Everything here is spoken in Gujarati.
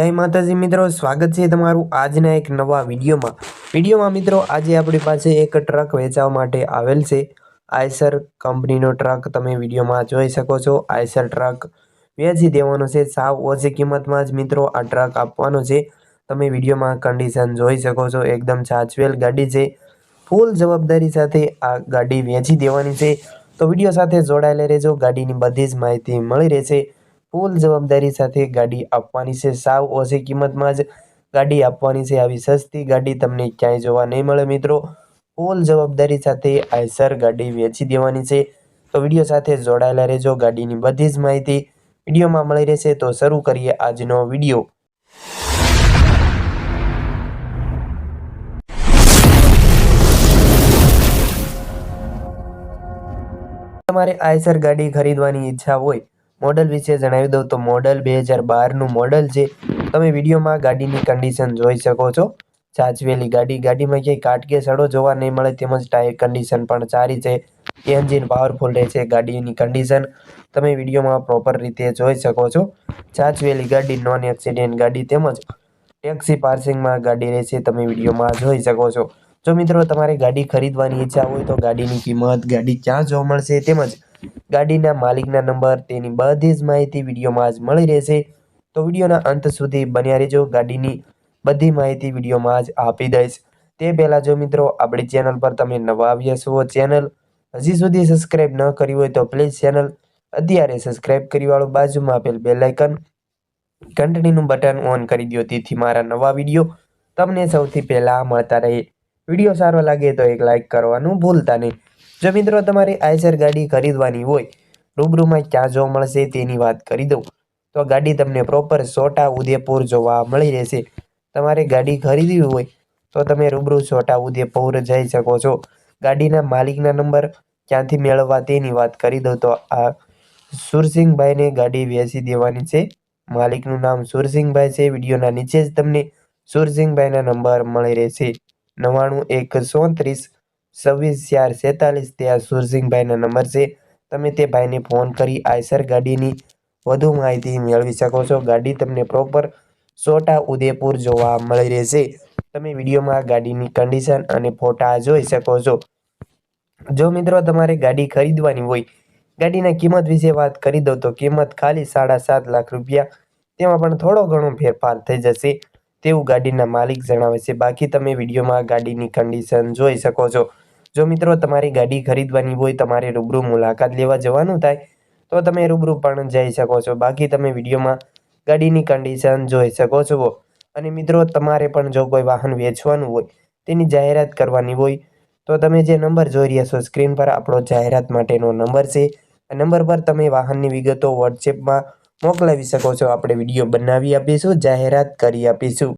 જય માતાજી મિત્રો, સ્વાગત છે તમારું આજના એક નવા વિડીયોમાં. વિડીયોમાં મિત્રો, આજે આપણી પાસે એક ટ્રક વેચાવા માટે આવેલ છે. આયસર કંપનીનો ટ્રક તમે વિડીયોમાં જોઈ શકો છો. આયસર ટ્રક વેચી દેવાનો છે. સાવ ઓછી કિંમતમાં જ મિત્રો આ ટ્રક આપવાનો છે. તમે વિડીયોમાં કન્ડિશન જોઈ શકો છો. એકદમ સાચવેલ ગાડી છે. ફૂલ જવાબદારી સાથે આ ગાડી વેચી દેવાની છે. તો વીડિયો સાથે જોડાયેલા રહેજો. ગાડીની બધી જ માહિતી મળી રહેશે. ફૂલ જવાબદારી સાથે ગાડી આપવાની છે. સાવ ઓછી કિંમતમાં જ ગાડી આપવાની છે. આવી સસ્તી ગાડી તમને ક્યાંય જોવા નહીં મળે મિત્રો. ફૂલ જવાબદારી સાથે આયસર ગાડી વેચી દેવાની છે. તો વીડિયો સાથે જોડાયેલા રહેજો. ગાડીની બધી જ માહિતી વિડીયોમાં મળી રહેશે. તો શરૂ કરીએ આજનો વીડિયો. તમારે આયસર ગાડી ખરીદવાની ઈચ્છા હોય મોડલ વિશે જણાવી દઉં તો મોડલ બે હજાર બારનું મોડલ છે. તમે વિડીયોમાં ગાડીની કન્ડિશન જોઈ શકો છો. સાચવેલી ગાડી, ગાડીમાં ક્યાંય કાટ કે સડો જોવા નહીં મળે, તેમજ ટાયર કન્ડિશન પણ સારી છે. એન્જિન પાવરફુલ રહે છે ગાડીની કન્ડિશન તમે વિડીયોમાં પ્રોપર રીતે જોઈ શકો છો. સાચવેલી ગાડી નોન એક્સિડેન્ટ ગાડી તેમજ ટેક્સી પાર્સિંગમાં ગાડી રહેશે, તમે વિડીયોમાં જોઈ શકો છો. જો મિત્રો તમારે ગાડી ખરીદવાની ઈચ્છા હોય તો ગાડીની કિંમત ગાડી ક્યાં જોવા મળશે તેમજ ગાડીના માલિકના નંબર, તેની બધી જ માહિતી વિડીયોમાં જ મળી રહેશે. તો વિડીયોના અંત સુધી બન્યા રહેજો. ગાડીની બધી માહિતી વિડીયોમાં જ આપી દઈશ. તે પહેલાં જો મિત્રો, આપણી ચેનલ પર તમે નવા આવ્યા છો, ચેનલ હજી સુધી સબસ્ક્રાઈબ ન કરી હોય તો પ્લીઝ ચેનલ અત્યારે સબસ્ક્રાઈબ કરી વાળો બાજુમાં આપેલ બે આઇકન ઘંટડીનું બટન ઓન કરી દો તેથી મારા નવા વીડિયો તમને સૌથી પહેલાં મળતા રહે. વીડિયો સારો લાગે તો એક લાઇક કરવાનું ભૂલતા નહીં. જો મિત્રો તમારે આઈસર ગાડી ખરીદવાની હોય, રૂબરૂમાં ક્યાં જોવા મળશે તેની વાત કરી દઉં. તો ગાડી તમને પ્રોપર છોટા ઉદેપુર જોવા મળી રહેશે. તમારે ગાડી ખરીદવી હોય, તો તમે રૂબરૂ છોટા ઉદેપુર જઈ શકો છો. ગાડીના માલિકના નંબર ક્યાંથી મેળવવા તેની વાત કરી દઉં. તો આ સુરસિંહભાઈને ગાડી વેચી દેવાની છે. માલિકનું નામ સુરસિંહભાઈ છે. વિડીયોના નીચે જ તમને સુરસિંહભાઈના નંબર મળી રહેશે. નવ્વાણું એક સોત્રીસ છવ્વીસ ચાર સેતાલીસ તે આ નંબર છે. તમે તે ભાઈને ફોન કરી આયસર ગાડીની વધુ માહિતી મેળવી શકો છો. ગાડી તમને પ્રોપર છોટા ઉદેપુર જોવા મળી રહેશે. તમે વિડીયોમાં ગાડીની કન્ડિશન અને ફોટા જોઈ શકો છો. જો મિત્રો તમારે ગાડી ખરીદવાની હોય, ગાડીના કિંમત વિશે વાત કરી દઉં તો કિંમત ખાલી સાડા સાત લાખ રૂપિયા, તેમાં પણ થોડો ઘણો ફેરફાર થઈ જશે. તેવું ગાડીના માલિક જણાવે છે. બાકી તમે વિડીયોમાં ગાડીની કન્ડિશન જોઈ શકો છો. જો મિત્રો તમારી ગાડી ખરીદવાની હોય, તમારે રૂબરૂ મુલાકાત લેવા જવાનું થાય, તો તમે રૂબરૂ પણ જઈ શકો છો. બાકી તમે વિડીયોમાં ગાડીની કન્ડિશન જોઈ શકો છો. અને મિત્રો, તમારે પણ જો કોઈ વાહન વેચવાનું હોય, તેની જાહેરાત કરવાની હોય, તો તમે જે નંબર જોઈ રહ્યા છો, સ્ક્રીન પર આપણો જાહેરાત માટેનો નંબર છે. આ નંબર પર તમે વાહનની વિગતો વોટ્સએપમાં મોકલાવી શકો છો. આપણે વીડિયો બનાવી આપીશું, જાહેરાત કરી આપીશું.